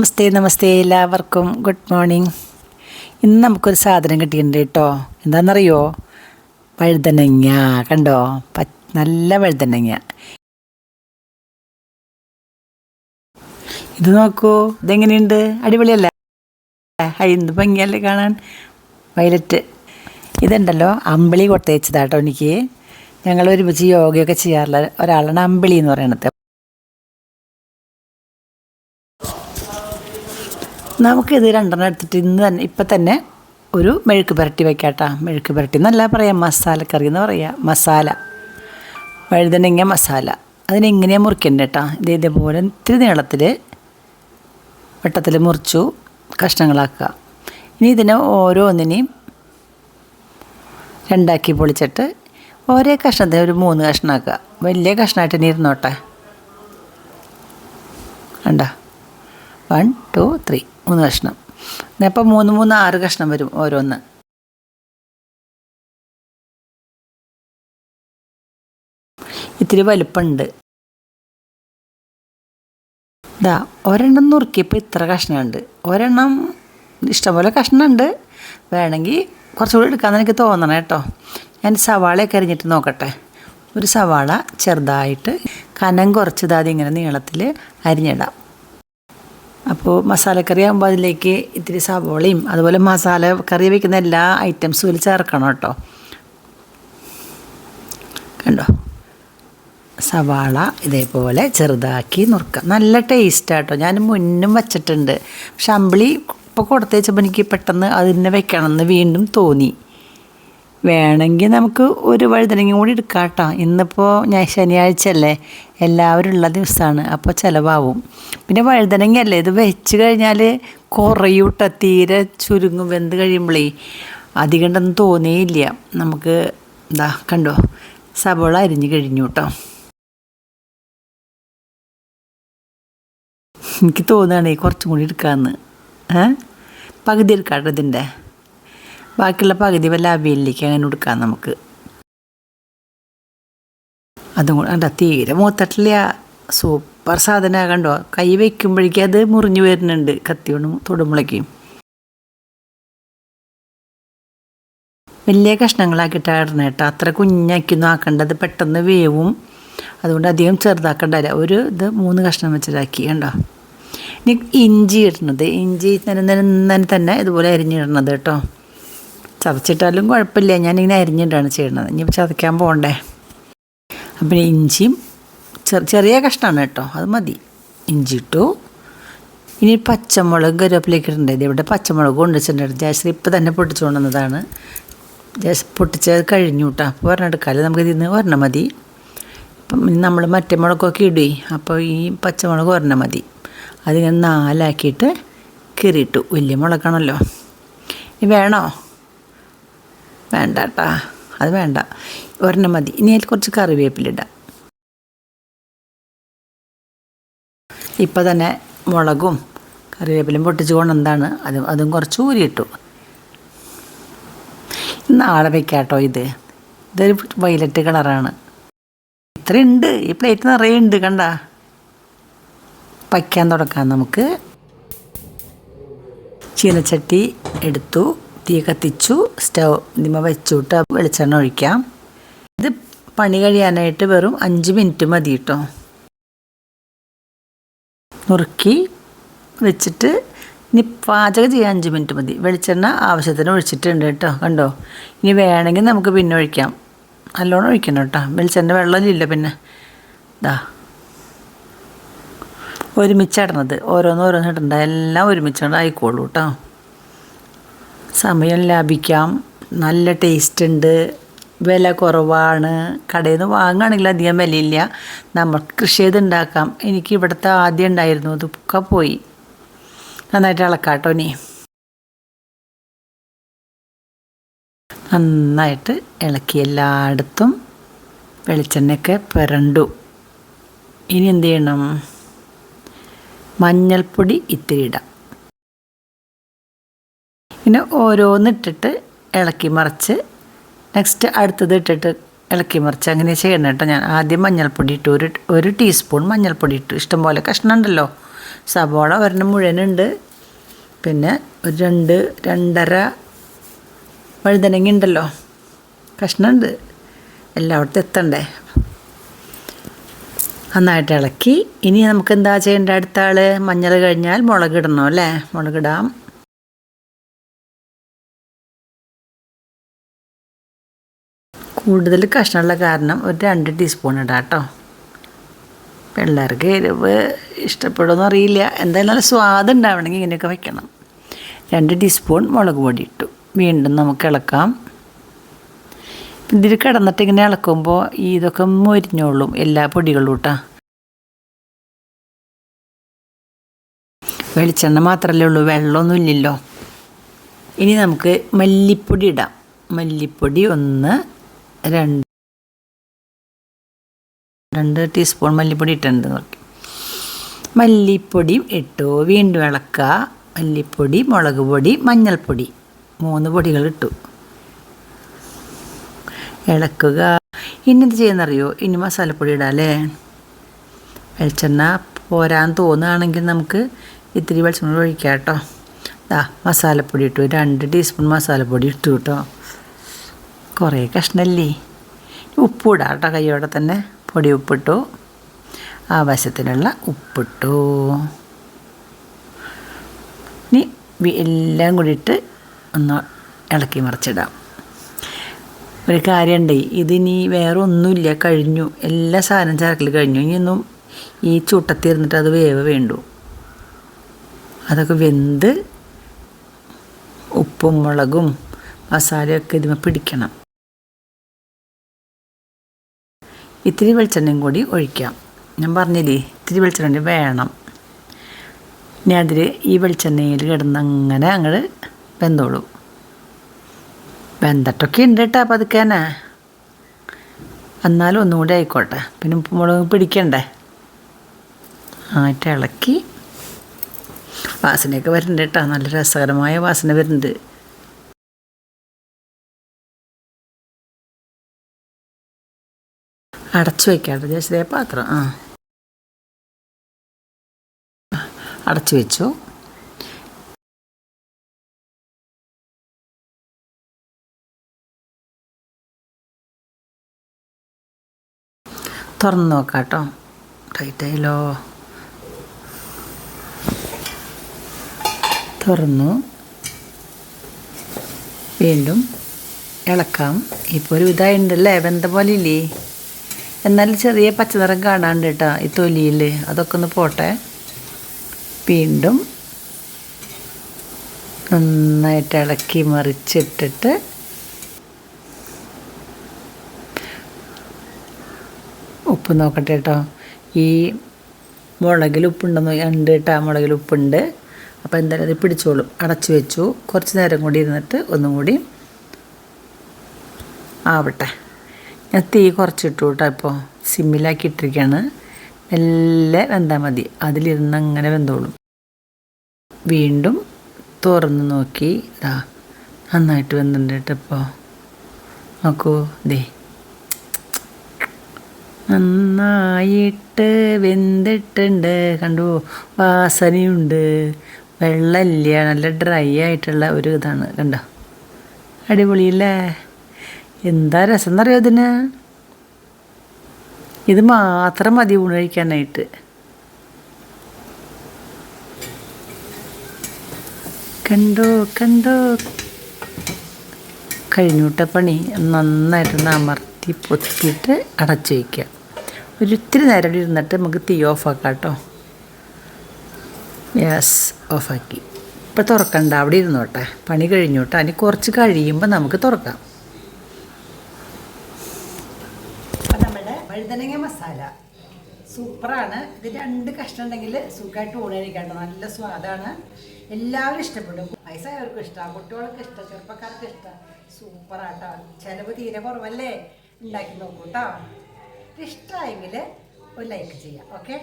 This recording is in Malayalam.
നമസ്തേ നമസ്തേ എല്ലാവർക്കും. Good morning. ഇന്ന് നമുക്കൊരു സാധനം കിട്ടിയിട്ടുണ്ട് കേട്ടോ. എന്താണെന്നറിയോ? വഴുതനങ്ങ. കണ്ടോ? പ നല്ല വഴുതനങ്ങ. ഇത് നോക്കൂ. ഇതെങ്ങനെയുണ്ട്? അടിപൊളിയല്ല? എന്ത് ഭംഗിയല്ലേ കാണാൻ? വയലറ്റ്. ഇതുണ്ടല്ലോ അമ്പിളി കൊട്ടയച്ചതാട്ടോ എനിക്ക്. ഞങ്ങൾ ഒരുമിച്ച് യോഗയൊക്കെ ചെയ്യാറുള്ള ഒരാളാണ് അമ്പിളി എന്ന് പറയുന്നത്. നമുക്കിത് രണ്ടെണ്ണം എടുത്തിട്ട് ഇന്ന് തന്നെ ഇപ്പം തന്നെ ഒരു മെഴുക്ക് പുരട്ടി വയ്ക്കാട്ടാ മെഴുക്ക് പുരട്ടി എന്നല്ല പറയാം മസാലക്കറി എന്ന് പറയാം. മസാല. വഴുതനങ്ങ മസാല. അതിനെങ്ങനെയാണ് മുറിക്കേണ്ടത് കേട്ടോ ഇത് ഇതേപോലെ ഇത്തിരി നീളത്തിൽ വെട്ടത്തിൽ മുറിച്ചു കഷ്ണങ്ങളാക്കുക. ഇനി ഇതിനെ ഓരോന്നിനെയും രണ്ടാക്കി പൊളിച്ചിട്ട് ഓരോ കഷ്ണത്തിന് ഒരു മൂന്ന് കഷ്ണമാക്കുക വലിയ കഷ്ണമായിട്ട് ഇനി ഇരുന്നോട്ടെ. കണ്ടോ? വൺ ടു ത്രീ മൂന്ന് കഷ്ണം. അപ്പം മൂന്ന് മൂന്ന് ആറ് കഷ്ണം വരും ഓരോന്ന്. ഇത്തിരി വലുപ്പമുണ്ട്. ഇതാ ഒരെണ്ണം നുറുക്കിയപ്പോൾ ഇത്ര കഷ്ണമുണ്ട്. ഒരെണ്ണം ഇഷ്ടംപോലെ കഷ്ണമുണ്ട്. വേണമെങ്കിൽ കുറച്ചുകൂടി എടുക്കാമെന്ന് എനിക്ക് തോന്നണം കേട്ടോ. ഞാൻ സവാളയൊക്കെ അരിഞ്ഞിട്ട് നോക്കട്ടെ. ഒരു സവാള ചെറുതായിട്ട് കനം കുറച്ചതാതി ഇങ്ങനെ നീളത്തിൽ അരിഞ്ഞിടാം. അപ്പോൾ മസാലക്കറി ആകുമ്പോൾ അതിലേക്ക് ഇത്തിരി സവോളയും അതുപോലെ മസാല കറി വയ്ക്കുന്ന എല്ലാ ഐറ്റംസും ഇതിൽ ചേർക്കണം കേട്ടോ. കണ്ടോ? സവാള ഇതേപോലെ ചെറുതാക്കി നുറുക്കുക നല്ല ടേസ്റ്റാട്ടോ ഞാൻ മുന്നും വച്ചിട്ടുണ്ട്. പക്ഷെ അമ്പിളി ഇപ്പോൾ കൊടുത്തു വെച്ചപ്പോൾ എനിക്ക് പെട്ടെന്ന് അതിനെ വെക്കണമെന്ന് വീണ്ടും തോന്നി. വേണമെങ്കിൽ നമുക്ക് ഒരു വഴുതനങ്ങ കൂടി എടുക്കാം കേട്ടോ. ഇന്നിപ്പോൾ ഞാൻ ശനിയാഴ്ച അല്ലേ എല്ലാവരും ഉള്ള ദിവസമാണ്. അപ്പോൾ ചിലവാകും പിന്നെ വഴുതനങ്ങയല്ലേ? ഇത് വെച്ച് കഴിഞ്ഞാൽ കുറയൂട്ട? തീരെ ചുരുങ്ങും വെന്ത് കഴിയുമ്പോഴേ അധികം ഉണ്ടെന്ന് തോന്നിയില്ല. നമുക്ക് എന്താ കണ്ടോ? സബോള അരിഞ്ഞ് കഴിഞ്ഞു കേട്ടോ. എനിക്ക് തോന്നുകയാണേ കുറച്ചും കൂടി എടുക്കാമെന്ന് ഏ? പകുതി എടുക്കാം കേട്ടോ ഇതിന്റെ. ബാക്കിയുള്ള പകുതി വല്ല അവിയലിലേക്ക് അങ്ങനെ കൊടുക്കാം നമുക്ക്. അതും കൂടെ തീരെ മൂത്തട്ടില്ല സൂപ്പർ സാധനമാകണ്ടോ കൈ വയ്ക്കുമ്പോഴേക്കും അത് മുറിഞ്ഞു വരുന്നുണ്ട്. കത്തി കൊണ്ട് തൊടുമ്പളേക്കും. വലിയ കഷ്ണങ്ങളാക്കിയിട്ട് ഇടണം കേട്ടോ. അത്ര കുഞ്ഞാക്കിയൊന്നും ആക്കേണ്ടത്. പെട്ടെന്ന് വേവും. അതുകൊണ്ട് അധികം ചെറുതാക്കണ്ടല്ല ഒരു ഇത് മൂന്ന് കഷ്ണം വെച്ചിട്ടാക്കി കണ്ടോ? ഇനി ഇഞ്ചി ഇടണത്. ഇഞ്ചി നനന്നനെ തന്നെ ഇതുപോലെ അരിഞ്ഞിടണത് കേട്ടോ. ചതച്ചിട്ടാലും കുഴപ്പമില്ല. ഞാനിങ്ങനെ അരിഞ്ഞിട്ടാണ് ചെയ്യുന്നത് ഇനി ചതയ്ക്കാൻ പോകണ്ടേ? അപ്പം ഇഞ്ചിയും ചെറിയ കഷ്ണമാണ് കേട്ടോ. അത് മതി. ഇഞ്ചി ഇട്ടു. ഇനി പച്ചമുളക് കരുവേപ്പിലേക്ക് ഇടേണ്ടത് ഇവിടെ പച്ചമുളക് കൊണ്ടുവച്ചിട്ടുണ്ട് ജയശ്രീ ഇപ്പം തന്നെ പൊട്ടിച്ചു കൊണ്ടുവന്നതാണ്. ജയശ്രീ പൊട്ടിച്ചത് കഴിഞ്ഞു കേട്ടോ. അപ്പോൾ ഒരെണ്ണം എടുക്കാമല്ലോ നമുക്ക് ഇതിൽ നിന്ന് ഒരെണ്ണം മതി. ഇപ്പം നമ്മൾ മറ്റേ മുളകൊക്കെ ഇടുവേ. അപ്പോൾ ഈ പച്ചമുളക് ഒരെണ്ണം മതി. അതിങ്ങനെ നാലാക്കിയിട്ട് കീറിയിട്ടു. വലിയ മുളകാണല്ലോ. വേണോ? വേണ്ട കേട്ടാ അത് വേണ്ട. ഒരെണ്ണം മതി. ഇനി അതിൽ കുറച്ച് കറിവേപ്പിലിടാം. ഇപ്പം തന്നെ മുളകും കറിവേപ്പിലും പൊട്ടിച്ചുകൊണ്ട് കൊണ്ടെന്താണ്? അതും അതും കുറച്ച് ഊരിയിട്ടു. നാളെ വയ്ക്കാട്ടോ ഇത്. ഇതൊരു വയലറ്റ് കളറാണ്. ഇത്രയുണ്ട്. ഈ പ്ലേറ്റ് നിറയെ ഉണ്ട് കണ്ട. വയ്ക്കാൻ തുടക്കാം നമുക്ക്. ചീനച്ചട്ടി എടുത്തു. തീ കത്തിച്ചു സ്റ്റവ് ഇതിമ വെച്ചുവിട്ട് വെളിച്ചെണ്ണ ഒഴിക്കാം. ഇത് പണി കഴിയാനായിട്ട് വെറും അഞ്ച് മിനിറ്റ് മതി കേട്ടോ നുറുക്കി വെച്ചിട്ട് ഇനി പാചകം ചെയ്യാൻ അഞ്ച് മിനിറ്റ് മതി. വെളിച്ചെണ്ണ ആവശ്യത്തിന് ഒഴിച്ചിട്ടുണ്ട് കേട്ടോ കണ്ടോ? ഇനി വേണമെങ്കിൽ നമുക്ക് പിന്നെ ഒഴിക്കാം. നല്ലോണം ഒഴിക്കണം കേട്ടോ വെളിച്ചെണ്ണ വെള്ളമില്ല പിന്നെ. ഇതാ ഒരുമിച്ചിടണത് ഓരോന്ന് ഓരോന്ന് ഇടണ്ട. എല്ലാം ഒരുമിച്ചിട ആയിക്കോളൂ കേട്ടോ സമയം ലാഭിക്കാം. നല്ല ടേസ്റ്റ് ഉണ്ട്. വില കുറവാണ്. കടയിൽ നിന്ന് വാങ്ങുകയാണെങ്കിൽ അധികം വിലയില്ല. നമുക്ക് കൃഷി ചെയ്തുണ്ടാക്കാം എനിക്ക് ഇവിടുത്തെ ആദ്യം ഉണ്ടായിരുന്നു. അതൊക്കെ പോയി. നന്നായിട്ട് ഇളക്കാട്ടോ നീ നന്നായിട്ട് ഇളക്കി എല്ലായിടത്തും വെളിച്ചെണ്ണയൊക്കെ പുരണ്ടു. ഇനി എന്ത് ചെയ്യണം? മഞ്ഞൾപ്പൊടി ഇത്തിരി ഇടാം. പിന്നെ ഓരോന്നിട്ടിട്ട് ഇളക്കി മറിച്ച് നെക്സ്റ്റ് അടുത്തത് ഇട്ടിട്ട് ഇളക്കി മറിച്ച് അങ്ങനെ ചെയ്യണം കേട്ടോ ഞാൻ. ആദ്യം മഞ്ഞൾപ്പൊടി ഇട്ട്. ഒരു ഒരു ടീസ്പൂൺ മഞ്ഞൾപ്പൊടി ഇട്ടു. ഇഷ്ടംപോലെ കഷ്ണം ഉണ്ടല്ലോ സബോള ഒരെണ്ണം മുഴുവനുണ്ട്. പിന്നെ ഒരു രണ്ട് രണ്ടര വഴുതനങ്ങ ഉണ്ടല്ലോ കഷ്ണമുണ്ട്. എല്ലായിടത്തും എത്തണ്ടേ? നന്നായിട്ട് ഇളക്കി. ഇനി നമുക്ക് എന്താ ചെയ്യേണ്ട അടുത്ത ആൾ മഞ്ഞൾ കഴിഞ്ഞാൽ മുളകിടണം അല്ലേ? മുളകിടാം കൂടുതൽ കഷ്ണമുള്ള കാരണം ഒരു രണ്ട് ടീസ്പൂൺ ഇടാം കേട്ടോ. പിള്ളേർക്ക് എരിവ് ഇഷ്ടപ്പെടുമെന്ന് അറിയില്ല. എന്തായാലും നല്ല സ്വാദ് ഉണ്ടാവണമെങ്കിൽ ഇങ്ങനെയൊക്കെ വയ്ക്കണം രണ്ട് ടീസ്പൂൺ മുളക് പൊടി ഇട്ടു. വീണ്ടും നമുക്ക് ഇളക്കാം. ഇതിൽ കിടന്നിട്ട് ഇങ്ങനെ ഇളക്കുമ്പോൾ ഇതൊക്കെ മൊരിഞ്ഞോളും എല്ലാ പൊടികളും കൂട്ടാ വെളിച്ചെണ്ണ മാത്രമല്ലേ ഉള്ളൂ വെള്ളമൊന്നും ഇല്ലല്ലോ. ഇനി നമുക്ക് മല്ലിപ്പൊടി ഇടാം. മല്ലിപ്പൊടി ഒന്ന് രണ്ട് രണ്ട് ടീസ്പൂൺ മല്ലിപ്പൊടി ഇട്ടിട്ടുണ്ട് നോക്കി. മല്ലിപ്പൊടിയും ഇട്ടു. വീണ്ടും ഇളക്കുക മല്ലിപ്പൊടി മുളക് പൊടി മഞ്ഞൾപ്പൊടി. മൂന്ന് പൊടികൾ ഇട്ടു. ഇളക്കുക. ഇനി എന്ത് ചെയ്യുന്നറിയോ? ഇനി മസാലപ്പൊടി ഇടാം അല്ലേ? വെളിച്ചെണ്ണ പോരാൻ തോന്നുകയാണെങ്കിൽ നമുക്ക് ഇത്തിരി വെളിച്ചെണ്ണ ഒഴിക്കാം കേട്ടോ. ദാ മസാലപ്പൊടി ഇട്ടു. രണ്ട് ടീസ്പൂൺ മസാലപ്പൊടി ഇട്ടു കേട്ടോ. കുറേ കഷ്ണല്ലേ. ഉപ്പിടാം കേട്ടോ കൈയോടെ തന്നെ. പൊടി ഉപ്പിട്ടു. ആവശ്യത്തിനുള്ള ഉപ്പിട്ടു. ഇനി എല്ലാം കൂടി ഇട്ട് ഒന്ന് ഇളക്കി മറിച്ചിടാം. ഒരു കാര്യമുണ്ടേ ഇതിനി വേറെ ഒന്നുമില്ല കഴിഞ്ഞു. എല്ലാ സാധനം ചേർക്കൽ കഴിഞ്ഞു. ഇനിയൊന്നും ഈ ചൂട്ടത്തിരുന്നിട്ട് അത് വേവ് വേണ്ടു. അതൊക്കെ വെന്ത് ഉപ്പും മുളകും മസാലയൊക്കെ ഇതിമ പിടിക്കണം. ഇത്തിരി വെളിച്ചെണ്ണയും കൂടി ഒഴിക്കാം. ഞാൻ പറഞ്ഞില്ലേ ഇത്തിരി വെളിച്ചെണ്ണ വേണം. ഇനി അതിൽ ഈ വെളിച്ചെണ്ണയിൽ കിടന്ന് അങ്ങനെ വെന്തോളൂ. വെന്തട്ടൊക്കെ ഉണ്ട് കേട്ടോ പതുക്കേനെ എന്നാലും ഒന്നും കൂടി ആയിക്കോട്ടെ. പിന്നെ മുളക് പിടിക്കണ്ടേ? ആയിട്ട് ഇളക്കി. വാസനയൊക്കെ വരുന്നുണ്ട് കേട്ടോ. നല്ല രസകരമായ വാസന വരുന്നുണ്ട്. അടച്ചു വയ്ക്കാട്ടോ ജേശിതേ പാത്രം ആ. അടച്ചു വെച്ചു. തുറന്ന് നോക്കാം കേട്ടോ തുറന്നു. വീണ്ടും ഇളക്കാം. ഇപ്പോൾ ഒരു ഇതായിട്ടുണ്ടല്ലേ വെന്ത പോലെ ഇല്ലേ? എന്നാലും ചെറിയ പച്ചനിറം കാണാണ്ട് കേട്ടോ ഈ തൊലിയിൽ അതൊക്കെ ഒന്ന് പോട്ടെ. വീണ്ടും നന്നായിട്ട് ഇളക്കി മറിച്ചിട്ടിട്ട് ഉപ്പ് നോക്കട്ടെ കേട്ടോ ഈ മുളകിൽ ഉപ്പുണ്ടെന്ന് ഉണ്ട് കേട്ടോ മുളകിൽ ഉപ്പുണ്ട്. അപ്പോൾ എന്തായാലും അത് പിടിച്ചോളും. അടച്ചു വെച്ചു. കുറച്ച് നേരം കൂടി ഇരുന്നിട്ട് ഒന്നും കൂടി ആവട്ടെ. ഞാൻ തീ കുറച്ചിട്ടു കേട്ടോ ഇപ്പോൾ. സിമ്മിലാക്കി ഇട്ടിരിക്കുകയാണ്. മെല്ലെ വെന്താൽ മതി. അതിലിരുന്ന് അങ്ങനെ വെന്തോളും. വീണ്ടും തുറന്ന് നോക്കി. ഇതാ നന്നായിട്ട് വെന്തിട്ടുണ്ട് കേട്ടോ ഇപ്പോൾ. നോക്കൂ ദേ. നന്നായിട്ട് വെന്തിട്ടുണ്ട്. കണ്ടു? വാസനയുണ്ട്. വെള്ളമില്ല. നല്ല ഡ്രൈ ആയിട്ടുള്ള ഒരു ഇതാണ്. കണ്ടോ? അടിപൊളിയല്ലേ? എന്താ രസം എന്നറിയോ ഇതിന്? ഇത് മാത്രം മതി ഊണ് കഴിക്കാനായിട്ട്. കണ്ടോ കണ്ടോ? കഴിഞ്ഞൂട്ട പണി. നന്നായിട്ടൊന്ന് അമർത്തി പൊത്തിയിട്ട് അടച്ചു വയ്ക്കുക. ഒരിത്തിരി നേരം ഇരുന്നിട്ട് നമുക്ക് തീ ഓഫാക്കാം കേട്ടോ. യെസ് ഓഫാക്കി ഇപ്പം തുറക്കണ്ട അവിടെ ഇരുന്നോട്ടെ. പണി കഴിഞ്ഞോട്ടെ. അതിന് കുറച്ച് കഴിയുമ്പോൾ നമുക്ക് തുറക്കാം അപ്പം നമ്മുടെ വഴുതനങ്ങ മസാല സൂപ്പറാണ്. ഇത് രണ്ട് കഷ്ണം ഉണ്ടെങ്കിൽ സുഖമായിട്ട് ഊണ് നല്ല സ്വാദാണ് എല്ലാവരും ഇഷ്ടപ്പെടും. വയസ്സായവർക്കും ഇഷ്ടമാണ് കുട്ടികൾക്ക് ഇഷ്ടം ചെറുപ്പക്കാർക്ക് ഇഷ്ടം. സൂപ്പറാട്ടോ ചിലവ് തീരെ കുറവല്ലേ? ഉണ്ടാക്കി നോക്കൂട്ടോ ഇഷ്ടമായെങ്കിൽ ഒരു ലൈക്ക് ചെയ്യാം. ഓക്കെ